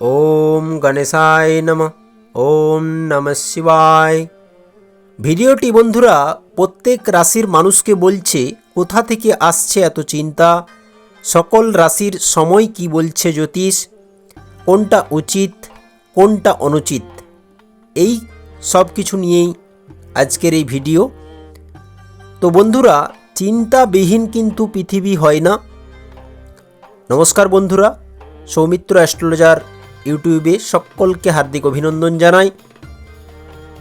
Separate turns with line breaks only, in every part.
ওম গণেশায় নম, ওম নম শিবায়। ভিডিওটি বন্ধুরা প্রত্যেক রাশির মানুষকে বলছে, কোথা থেকে আসছে এত চিন্তা? সকল রাশির সময় কি বলছে জ্যোতিষ? কোনটা উচিত, কোনটা অনুচিত? এই সব কিছু নিয়েই আজকের এই ভিডিও। তো বন্ধুরা, চিন্তাবিহীন কিন্তু পৃথিবী হয় না। নমস্কার বন্ধুরা, সৌমিত্র অ্যাস্ট্রোলজার ইউটিউবে সকলকে হার্দিক অভিনন্দন জানাই।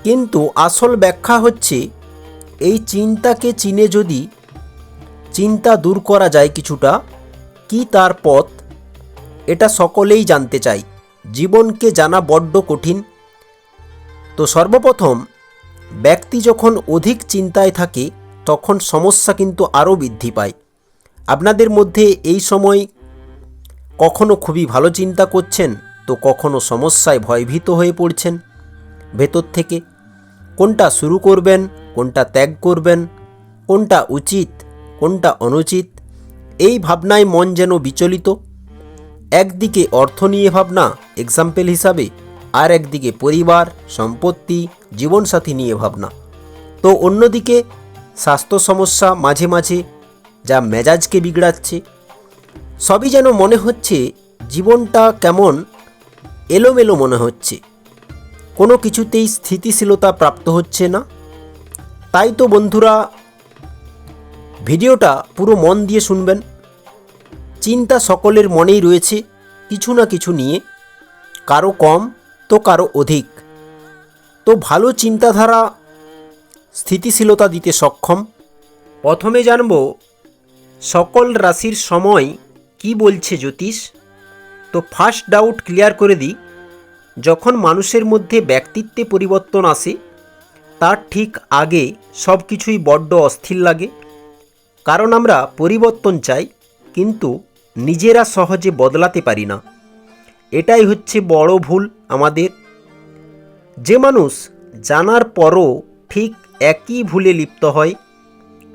কিন্তু আসল ব্যাখ্যা হচ্ছে, এই চিন্তাকে চিনে যদি চিন্তা দূর করা যায় কিছুটা, কি তার পথ? এটা সকলেই জানতে চাই জীবনকে জানা বড্ড কঠিন। তো সর্বপ্রথম, ব্যক্তি যখন অধিক চিন্তায় থাকে, তখন সমস্যা কিন্তু আরও বৃদ্ধি পায়। আপনাদের মধ্যে এই সময় কখনো খুবই ভালো চিন্তা করছেন? তো কখনো সমস্যায় ভয়ভীত হয়ে পড়ছেন? ভেতর থেকে, কোনটা শুরু করবেন, কোনটা ত্যাগ করবেন, কোনটা উচিত, কোনটা অনুচিত, এই ভাবনায় মন যেন বিচলিত? একদিকে অর্থ নিয়ে ভাবনা এক্সাম্পল হিসাবে, আর একদিকে পরিবার, সম্পত্তি, জীবনসাথী নিয়ে ভাবনা। তো অন্যদিকে, স্বাস্থ্য সমস্যা মাঝে মাঝে, যা মেজাজকে বিগড়াচ্ছে। সবই যেন মনে হচ্ছে, জীবনটা কেমন এলোমেলো মনে হচ্ছে। কোনো কিছুতেই স্থিতিশীলতা প্রাপ্ত হচ্ছে না। তাই তো বন্ধুরা, ভিডিওটা পুরো মন দিয়ে শুনবেন। চিন্তা সকলের মনেই রয়েছে কিছু না কিছু নিয়ে। কারও কম তো কারও অধিক। তো ভালো চিন্তাধারা স্থিতিশীলতা দিতে সক্ষম। প্রথমে জানব, সকল রাশির সময় কি বলছে জ্যোতিষ? তো ফার্স্ট ডাউট ক্লিয়ার করে দিই, যখন মানুষের মধ্যে ব্যক্তিত্বে পরিবর্তন আসে, তার ঠিক আগে সব কিছুই বড্ড অস্থির লাগে। কারণ আমরা পরিবর্তন চাই, কিন্তু নিজেরা সহজে বদলাতে পারি না। এটাই হচ্ছে বড় ভুল আমাদের। যে মানুষ জানার পরও ঠিক একই ভুলে লিপ্ত হয়,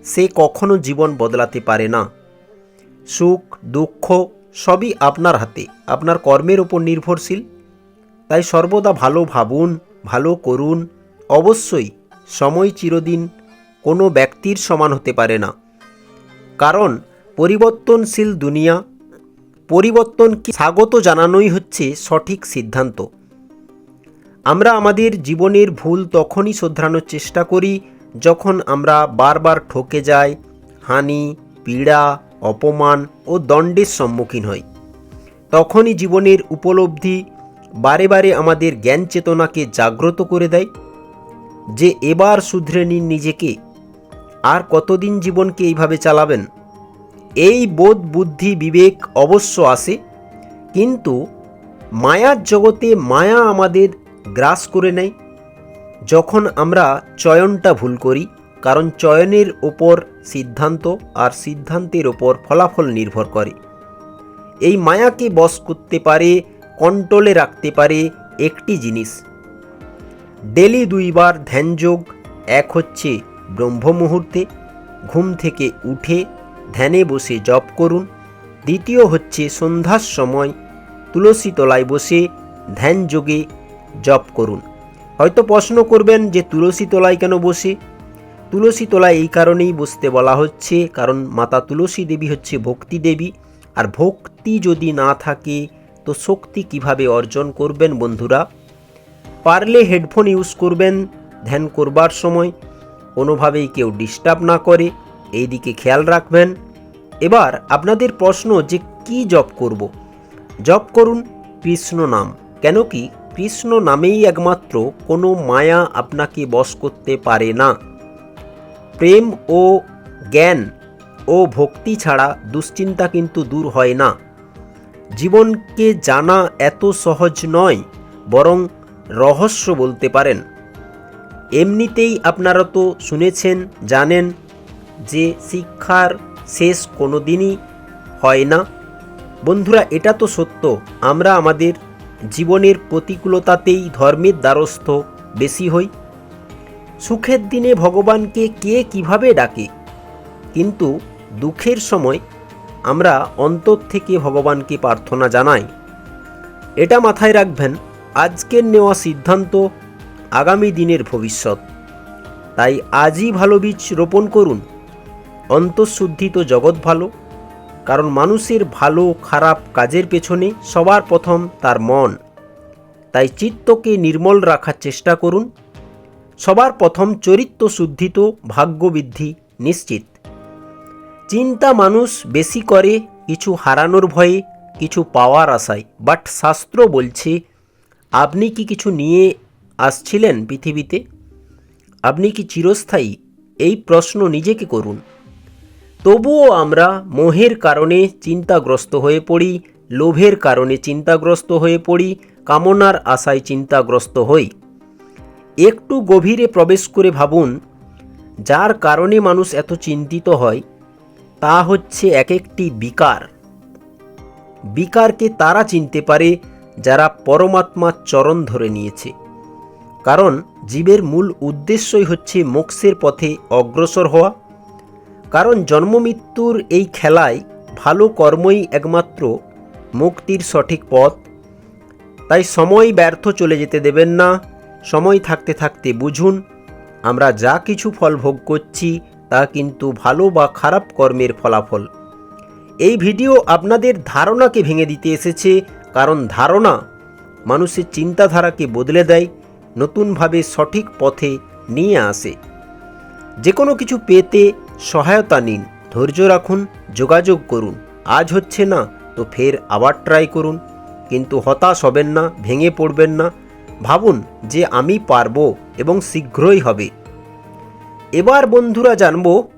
সে কখনো জীবন বদলাতে পারে না। সুখ, দুঃখ সবই আপনার হাতে, আপনার কর্মের ওপর নির্ভরশীল। তাই সর্বদা ভালো ভাবুন, ভালো করুন। অবশ্যই সময় চিরদিন কোনো ব্যক্তির সমান হতে পারে না। কারণ পরিবর্তনশীল দুনিয়া পরিবর্তনকে স্বাগত জানানোই হচ্ছে সঠিক সিদ্ধান্ত। আমরা আমাদের জীবনের ভুল তখনই শোধরানোর চেষ্টা করি যখন আমরা বারবার ঠকে যাই, হানি, পীড়া অপমান ও দণ্ডের সম্মুখীন হই। তখনই জীবনের উপলব্ধি বারে বারে আমাদের জ্ঞান চেতনাকে জাগ্রত করে দেয় যে এবার শুধরে নিন নিজেকে আর কতদিন জীবনকে এইভাবে চালাবেন? এই বোধ বুদ্ধি বিবেক অবশ্য আসে কিন্তু মায়ার জগতে মায়া আমাদের গ্রাস করে নেয়। যখন আমরা চয়নটা ভুল করি কারণ চয়নের ওপর সিদ্ধান্ত আর সিদ্ধান্তের ওপর ফলাফল নির্ভর করে। এই মায়াকে বশ করতে পারে, কন্ট্রোলে রাখতে পারে একটি জিনিস। ডেলি দুইবার ধ্যানযোগ, এক হচ্ছে ব্রহ্ম মুহূর্তে ঘুম থেকে উঠে ধ্যানে বসে জপ করুন। দ্বিতীয় হচ্ছে সন্ধ্যার সময় তুলসী তলায় বসে ধ্যান যোগে জপ করুন। হয়তো প্রশ্ন করবেন যে তুলসী তলায় কেন বসে? তুলসী তলায় এই কারণেই বসতে বলা হচ্ছে, কারণ মাতা তুলসী দেবী হচ্ছে ভক্তি দেবী। আর ভক্তি যদি না থাকে, তো শক্তি কীভাবে অর্জন করবেন বন্ধুরা? পারলে হেডফোন ইউজ করবেন, ধ্যান করবার সময়। কোনোভাবেই কেউ ডিস্টার্ব না করে এই দিকে খেয়াল রাখবেন। এবার আপনাদের প্রশ্ন যে কি জপ করব? জপ করুন কৃষ্ণ নাম, কেন কি কৃষ্ণ নামেই একমাত্র কোনো মায়া আপনাকে বশ করতে পারে না। প্রেম ও জ্ঞান ও ভক্তি ছাড়া দুশ্চিন্তা কিন্তু দূর হয় না। জীবনকে জানা এত সহজ নয়, বরং রহস্য বলতে পারেন। এমনিতেই আপনারা তো শুনেছেন, জানেন যে শিক্ষার শেষ কোনো দিনই হয় না। বন্ধুরা, এটা তো সত্য। আমরা আমাদের জীবনের প্রতিকূলতাতেই ধর্মের দ্বারস্থ বেশি হই। সুখের দিনে ভগবানকে কে কীভাবে ডাকে? কিন্তু দুঃখের সময় আমরা অন্তর থেকে ভগবানকে প্রার্থনা জানাই। এটা মাথায় রাখবেন, আজকের নেওয়া সিদ্ধান্ত আগামী দিনের ভবিষ্যৎ। তাই আজই ভালো বীজ রোপণ করুন। অন্তঃশুদ্ধি তো জগৎ ভালো, কারণ মানুষের ভালো খারাপ কাজের পেছনে সবার প্রথম তার মন। তাই চিত্তকে নির্মল রাখার চেষ্টা করুন। সবার প্রথম চরিত্র শুদ্ধি তো ভাগ্যবৃদ্ধি নিশ্চিত। চিন্তা মানুষ বেশি করে কিছু হারানোর ভয়ে, কিছু পাওয়ার আশায়। বাট শাস্ত্র বলছে, আপনি কি কিছু নিয়ে আসছিলেন পৃথিবীতে? আপনি কি চিরস্থায়ী? এই প্রশ্ন নিজেকে করুন। তবুও আমরা মোহের কারণে চিন্তাগ্রস্ত হয়ে পড়ি, লোভের কারণে চিন্তাগ্রস্ত হয়ে পড়ি, কামনার আশায় চিন্তাগ্রস্ত হই। একটু গভীরে প্রবেশ করে ভাবুন, যার কারণে মানুষ এত চিন্তিত হয়, তা হচ্ছে এক একটি বিকার। বিকারকে তারা চিনতে পারে যারা পরমাত্মার চরণ ধরে নিয়েছে। কারণ জীবের মূল উদ্দেশ্যই হচ্ছে মোক্ষের পথে অগ্রসর হওয়া। কারণ জন্মমৃত্যুর এই খেলায় ভালো কর্মই একমাত্র মুক্তির সঠিক পথ। তাই সময় ব্যর্থ চলে যেতে দেবেন না। সময় থাকতে থাকতে বুঝুন, আমরা যা কিছু ফল ভোগ করছি তা কিন্তু ভালো বা খারাপ কর্মের ফলাফল। এই ভিডিও আপনাদের ধারণাকে ভেঙে দিতে এসেছে, কারণ ধারণা মানুষের চিন্তাধারাকে বদলে দেয়, নতুনভাবে সঠিক পথে নিয়ে আসে। যে কোনো কিছু পেতে সহায়তা নিন, ধৈর্য রাখুন, যোগাযোগ করুন। আজ হচ্ছে না, তো ফের আবার ট্রাই করুন। কিন্তু হতাশ হবেন না, ভেঙে পড়বেন না। ভাবুন যে আমি পারব এবং শীঘ্রই হবে। এবার বন্ধুরা জানব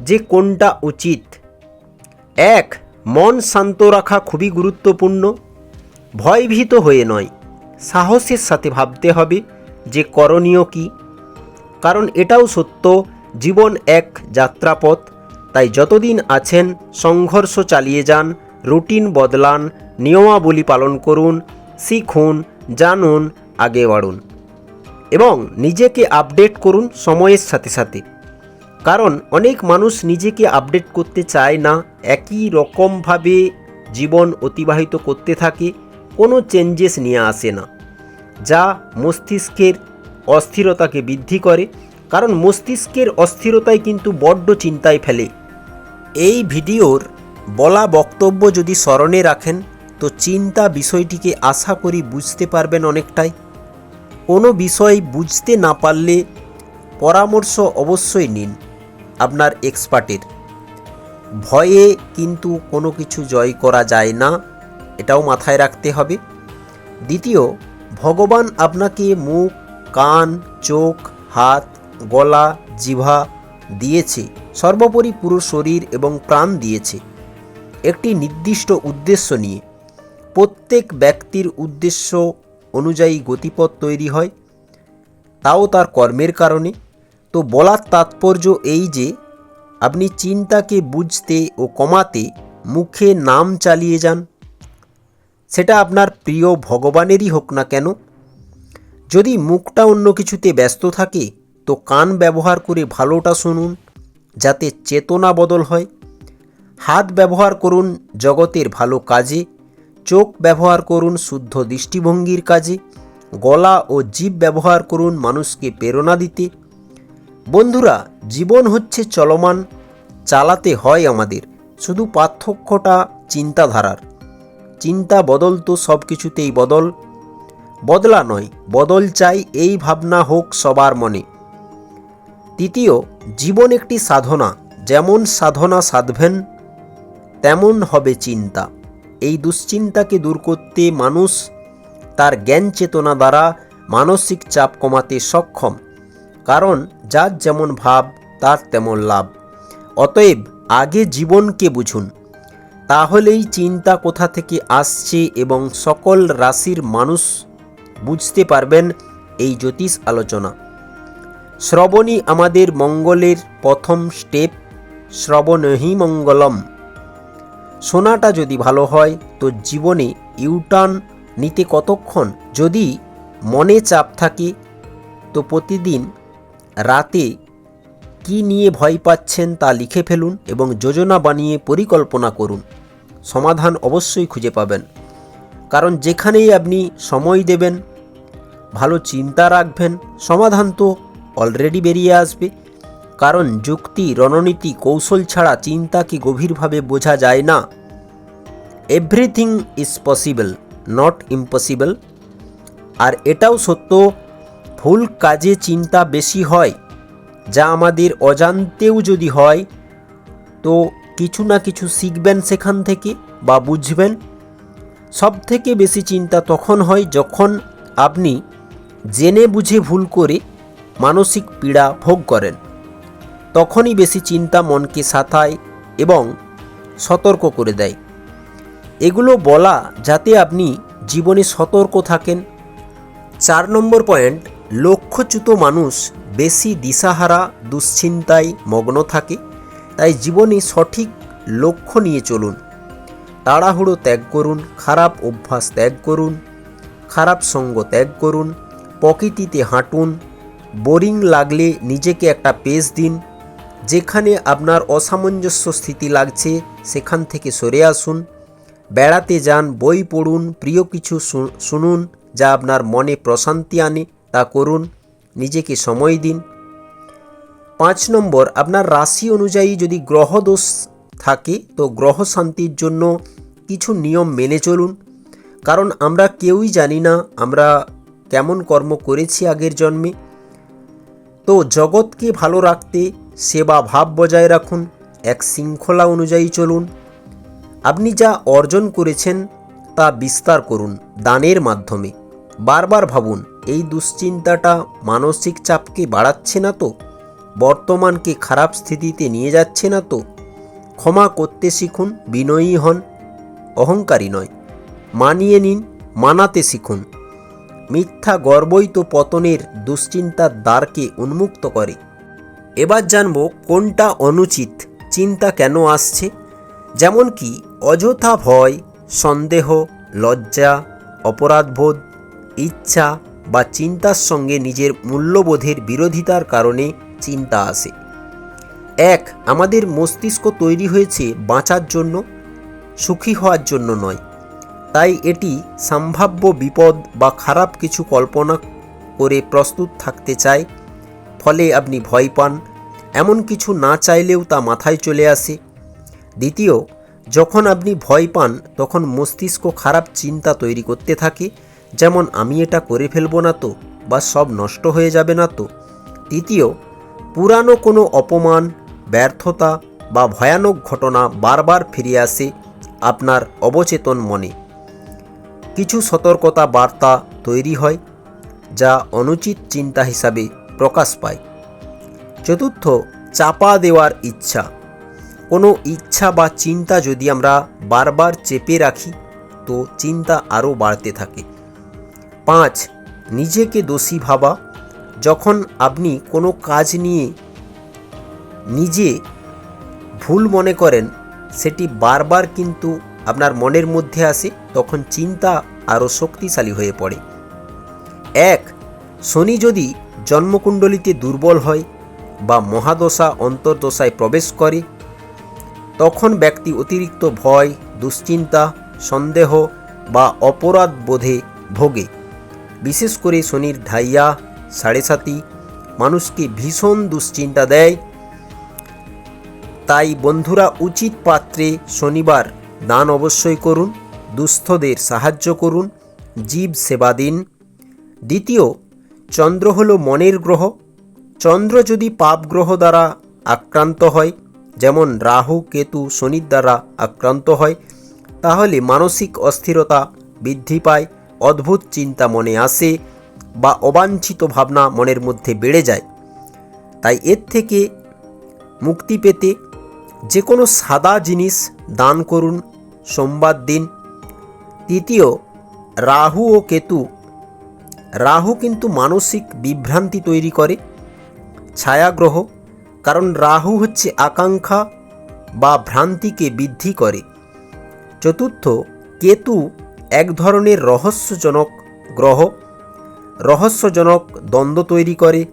যে কোনটা উচিত। এক, মন শান্ত রাখা খুবই গুরুত্বপূর্ণ। ভয়ভীত হয়ে নয়। সাহসের সাথে ভাবতে হবে যে করণীয় কী। কারণ এটাও সত্য, জীবন এক যাত্রাপথ। তাই যতদিন আছেন, সংঘর্ষ চালিয়ে যান, রুটিন বদলান, নিয়মাবলী পালন করুন, শিখুন জানুন, আগে বাড়ুন এবং নিজেকে আপডেট করুন সময়ের সাথে সাথে। কারণ অনেক মানুষ নিজেকে আপডেট করতে চায় না, একই রকমভাবে জীবন অতিবাহিত করতে থাকে, কোনো চেঞ্জেস নিয়ে আসে না। যা মস্তিষ্কের অস্থিরতাকে বৃদ্ধি করে, কারণ মস্তিষ্কের অস্থিরতাই কিন্তু বড্ড চিন্তায় ফেলে। এই ভিডিওর বলা বক্তব্য যদি স্মরণে রাখেন তো চিন্তা বিষয়টিকে আশা করি বুঝতে পারবেন অনেকটাই। কোনো বিষয় বুঝতে না পারলে পরামর্শ অবশ্যই নিন আপনার এক্সপার্টের। ভয়ে কিন্তু কোনো কিছু জয় করা যায় না, এটাও মাথায় রাখতে হবে। দ্বিতীয়, ভগবান আপনাকে মুখ, কান, চোখ, হাত, গলা জিভা দিয়েছে, সর্বোপরি পুরো শরীর এবং প্রাণ দিয়েছে। একটি নির্দিষ্ট উদ্দেশ্য নিয়ে। প্রত্যেক ব্যক্তির উদ্দেশ্য অনুযায়ী গতিপথ তৈরি হয়, তাও তার কর্মের কারণে। তো বলার তাৎপর্য এই যে, আপনি চিন্তাকে বুঝতে ও কমাতে মুখে নাম চালিয়ে যান। সেটা আপনার প্রিয় ভগবানেরই হোক না কেন। যদি মুখটা অন্য কিছুতে ব্যস্ত থাকে, তো কান ব্যবহার করে ভালোটা শুনুন, যাতে চেতনা বদল হয়। হাত ব্যবহার করুন জগতের ভালো কাজে। চোখ ব্যবহার করুন শুদ্ধ দৃষ্টিভঙ্গির কাজে, গলা ও জীব ব্যবহার করুন মানুষকে প্রেরণা দিতে। বন্ধুরা, জীবন হচ্ছে চলমান, চালাতে হয় আমাদের, শুধু পার্থক্যটা চিন্তাধারার। চিন্তা বদল তো সব কিছুতেই বদল। বদলা নয়, বদল চাই এই ভাবনা হোক সবার মনে। তৃতীয়, জীবন একটি সাধনা, যেমন সাধনা সাধবেন, তেমন হবে চিন্তা। এই দুশ্চিন্তাকে দূর করতে মানুষ তার জ্ঞান চেতনা দ্বারা মানসিক চাপ কমাতে সক্ষম। কারণ যার যেমন ভাব, তার তেমন লাভ। অতএব আগে জীবনকে বুঝুন। তাহলেই চিন্তা কোথা থেকে আসছে এবং সকল রাশির মানুষ বুঝতে পারবেন এই জ্যোতিষ আলোচনা। শ্রবণই আমাদের মঙ্গলের প্রথম স্টেপ। শ্রবণহি মঙ্গলম। শোনাটা যদি ভালো হয়, তো জীবনে ইউটার্ন নিতে কতক্ষণ? যদি মনে চাপ থাকে, তো প্রতিদিন রাতে কি নিয়ে ভয় পাচ্ছেন তা লিখে ফেলুন এবং যোজনা বানিয়ে পরিকল্পনা করুন। সমাধান অবশ্যই খুঁজে পাবেন। কারণ যেখানেই আপনি সময় দেবেন, ভালো চিন্তা রাখবেন, সমাধান তো অলরেডি বেরিয়ে আসবে। কারণ যুক্তি, রণনীতি, কৌশল ছাড়া চিন্তাকে গভীরভাবে বোঝা যায় না? Everything is possible not impossible আর এটাও সত্য, ভুল কাজে চিন্তা বেশি হয়, যা আমাদের অজান্তেও যদি হয়, তো কিছু না কিছু শিখবেন সেখান থেকে বা বুঝবেন। সব থেকে বেশি চিন্তা তখন হয় যখন আপনি জেনে বুঝে ভুল করে মানসিক পীড়া ভোগ করেন। তখনই বেশি চিন্তা মনকে সাথায় এবং সতর্ক করে দেয়। এগুলো বলা যাতে আপনি জীবনে সতর্ক থাকেন। চার নম্বর পয়েন্ট, লক্ষ্যচ্যুত মানুষ বেশি দিশাহারা, দুশ্চিন্তায় মগ্ন থাকে। তাই জীবনে সঠিক লক্ষ্য নিয়ে চলুন। তাড়াহুড়ো ত্যাগ করুন, খারাপ অভ্যাস ত্যাগ করুন, খারাপ সঙ্গ ত্যাগ করুন, প্রকৃতিতে হাঁটুন, বোরিং লাগলে নিজেকে একটা পেজ দিন। যেখানে আপনার অসামঞ্জস্য স্থিতি লাগছে, সেখান থেকে সরে আসুন। বেড়াতে যান, বই পড়ুন, প্রিয় কিছু শুনুন, যা আপনার মনে প্রশান্তি আনে, তা করুন, নিজেকে সময় দিন। পাঁচ নম্বর, আপনার রাশি অনুযায়ী যদি গ্রহ দোষ থাকে, তো গ্রহ শান্তির জন্য কিছু নিয়ম মেনে চলুন। কারণ আমরা কেউই জানি না, আমরা কেমন কর্ম করেছি আগের জন্মে। তো জগৎকে ভালো রাখতে সেবা ভাব বজায় রাখুন, এক শৃঙ্খলা অনুযায়ী চলুন। আপনি যা অর্জন করেছেন, তা বিস্তার করুন দানের মাধ্যমে। বারবার ভাবুন, এই দুশ্চিন্তাটা মানসিক চাপকে বাড়াচ্ছে না তো? বর্তমানকে খারাপ স্থিতিতে নিয়ে যাচ্ছে না তো? ক্ষমা করতে শিখুন, বিনয়ী হন, অহংকারী নয়। মানিয়ে নিন, মানাতে শিখুন। মিথ্যা গর্বই তো পতনের দুশ্চিন্তার দ্বারকে উন্মুক্ত করে। এবার জানব কোনটা অনুচিত, চিন্তা কেন আসছে? যেমন কি, অযথা ভয়, সন্দেহ, লজ্জা, অপরাধবোধ, ইচ্ছা বা চিন্তার সঙ্গে নিজের মূল্যবোধের বিরোধিতার কারণে চিন্তা আসে। এক, আমাদের মস্তিষ্ক তৈরি হয়েছে বাঁচার জন্য, সুখী হওয়ার জন্য নয়। তাই এটি সম্ভাব্য বিপদ বা খারাপ কিছু কল্পনা করে প্রস্তুত থাকতে চায় ফলে আপনি ভয় পান। এমন কিছু না চাইলেও তা মাথায় চলে আসে। দ্বিতীয়, যখন আপনি ভয় পান, তখন মস্তিষ্ক খারাপ চিন্তা তৈরি করতে থাকে, যেমন আমি এটা করে ফেলব না তো, বা সব নষ্ট হয়ে যাবে না তো। তৃতীয়, পুরানো কোনো অপমান, ব্যর্থতা বা ভয়ানক ঘটনা বারবার ফিরে আসে আপনার অবচেতন মনে। কিছু সতর্কতা বার্তা তৈরি হয়, যা অনুচিত চিন্তা হিসাবে প্রকাশ পায়। চতুর্থ, চাপা দেওয়ার ইচ্ছা। কোনো ইচ্ছা বা চিন্তা যদি আমরা বারবার চেপে রাখি, তো চিন্তা আরও বাড়তে থাকে। পাঁচ, নিজেকে দোষী ভাবা। যখন আপনি কোনো কাজ নিয়ে নিজে ভুল মনে করেন, সেটি বারবার কিন্তু আপনার মনের মধ্যে আসে, তখন চিন্তা আরও শক্তিশালী হয়ে পড়ে। এক, শনি যদি জন্মকুণ্ডলিতে দুর্বল হয় বা মহাদশা অন্তর্দশায় প্রবেশ করে, তখন ব্যক্তি অতিরিক্ত ভয়, দুশ্চিন্তা, সন্দেহ বা অপরাধ বোধে ভোগে। বিশেষ করে শনির ধাইয়া সাড়ে সাতি, মানুষকে ভীষণ দুশ্চিন্তা দেয়। তাই বন্ধুরা, উচিত পাত্রে শনিবার দান অবশ্যই করুন, দুস্থদের সাহায্য করুন, জীব সেবা দিন। দ্বিতীয় চন্দ্র হলো মনের গ্রহ। চন্দ্র যদি পাপ গ্রহ দ্বারা আক্রান্ত হয়, যেমন রাহু, কেতু, শনির দ্বারা আক্রান্ত হয়, তাহলে মানসিক অস্থিরতা বৃদ্ধি পায়, অদ্ভুত চিন্তা মনে আসে বা অবাঞ্ছিত ভাবনা মনের মধ্যে বেড়ে যায়। তাই এর থেকে মুক্তি পেতে যে কোনো সাদা জিনিস দান করুন, সোমবার দিন। তৃতীয়, রাহু ও কেতু রাহু কিন্তু মানসিক বিভ্রান্তি তৈরি করে, ছায়াগ্রহ, কারণ রাহু হচ্ছে আকাঙ্ক্ষা বা ভ্রান্তিকে বৃদ্ধি করে। চতুর্থ, কেতু এক ধরনের রহস্যজনক গ্রহ, রহস্যজনক দ্বন্দ্ব তৈরি করে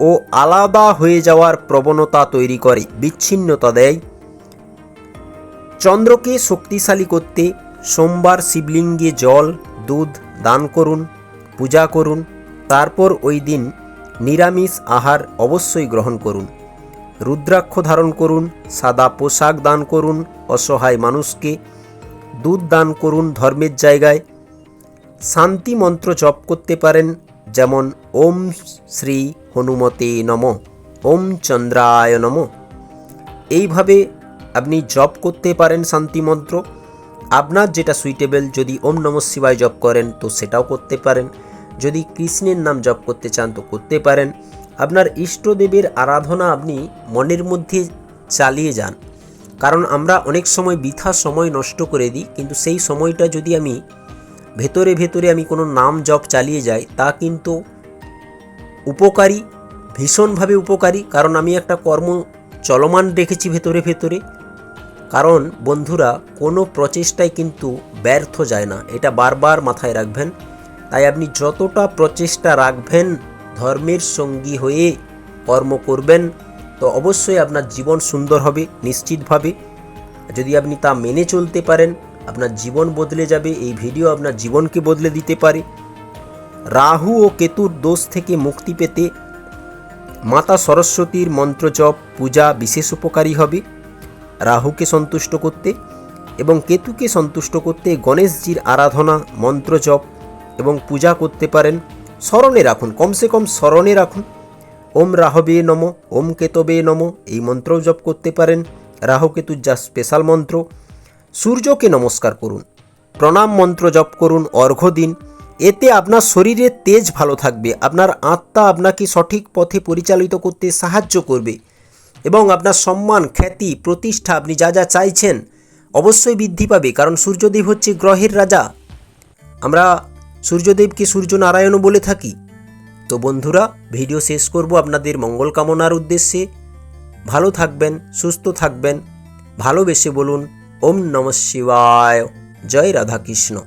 ও আলাদা হয়ে যাওয়ার প্রবণতা তৈরি করে, বিচ্ছিন্নতা দেয়। চন্দ্রকে শক্তিশালী করতে সোমবার শিবলিঙ্গে জল, দুধ দান করুন। পূজা করুন, তারপর ওই দিন নিরামিষ আহার অবশ্যই গ্রহণ করুন। রুদ্রাক্ষ ধারণ করুন, সাদা পোশাক দান করুন, অসহায় মানুষকে দুধ দান করুন ধর্মের জায়গায়। শান্তি মন্ত্র জপ করতে পারেন, যেমন ওম শ্রী হনুমতে নম, ওম চন্দ্রায় নম। এইভাবে আপনি জপ করতে পারেন শান্তি মন্ত্র। আপনার যেটা সুইটেবল যদি ওম নম শিবায় জপ করেন, তো সেটাও করতে পারেন। যদি কৃষ্ণের নাম জপ করতে চান তো করতে পারেন। আপনার ইষ্টদেবের আরাধনা আপনি মনের মধ্যে চালিয়ে যান। কারণ আমরা অনেক সময় বৃথা সময় নষ্ট করে দিই, কিন্তু সেই সময়টা যদি আমি ভেতরে ভেতরে আমি কোনো নাম জপ চালিয়ে যাই, তা কিন্তু উপকারী, ভীষণভাবে উপকারী। কারণ আমি একটা কর্ম চলমান রেখেছি ভেতরে ভেতরে। কারণ বন্ধুরা, কোনো প্রচেষ্টায় কিন্তু ব্যর্থ যায় না। এটা বারবার মাথায় রাখবেন। তাই আপনি যতটা প্রচেষ্টা রাখবেন ধর্মের সঙ্গী হয়ে কর্ম করবেন, তো অবশ্যই আপনার জীবন সুন্দর হবে, নিশ্চিতভাবে। যদি আপনি তা মেনে চলতে পারেন, আপনার জীবন বদলে যাবে, এই ভিডিও আপনার জীবনকে বদলে দিতে পারে। রাহু ও কেতুর দোষ থেকে মুক্তি পেতে মাতা সরস্বতীর মন্ত্র জপ, পূজা বিশেষ উপকারী হবে। রাহুকে সন্তুষ্ট করতে এবং কেতুকে সন্তুষ্ট করতে গণেশজির আরাধনা, মন্ত্র জপ এবং পূজা করতে পারেন। স্মরণে রাখুন, কমসে কম স্মরণে রাখুন। ওম রাহবে নম, ওম কেতবে নম, এই মন্ত্রও জপ করতে পারেন। রাহু কেতুর যা স্পেশাল মন্ত্র। সূর্যকে নমস্কার করুন, প্রণাম মন্ত্র জপ করুন, অর্ঘ্য দিন। এতে আপনার শরীরের তেজ ভালো থাকবে, আপনার আত্মা আপনাকে সঠিক পথে পরিচালিত করতে সাহায্য করবে। এবং আপনার সম্মান, খ্যাতি, প্রতিষ্ঠা, আপনি যা যা চাইছেন অবশ্যই বৃদ্ধি পাবে, কারণ সূর্যদেব হচ্ছে গ্রহের রাজা। আমরা সূর্যদেবকে সূর্য নারায়ণও বলে থাকি? তো বন্ধুরা, ভিডিও শেষ করব আপনাদের মঙ্গল কামনার উদ্দেশ্যে। ভালো থাকবেন, সুস্থ থাকবেন, ভালোবেসে বলুন, ওম নম শিবায়। জয় রাধাকৃষ্ণ।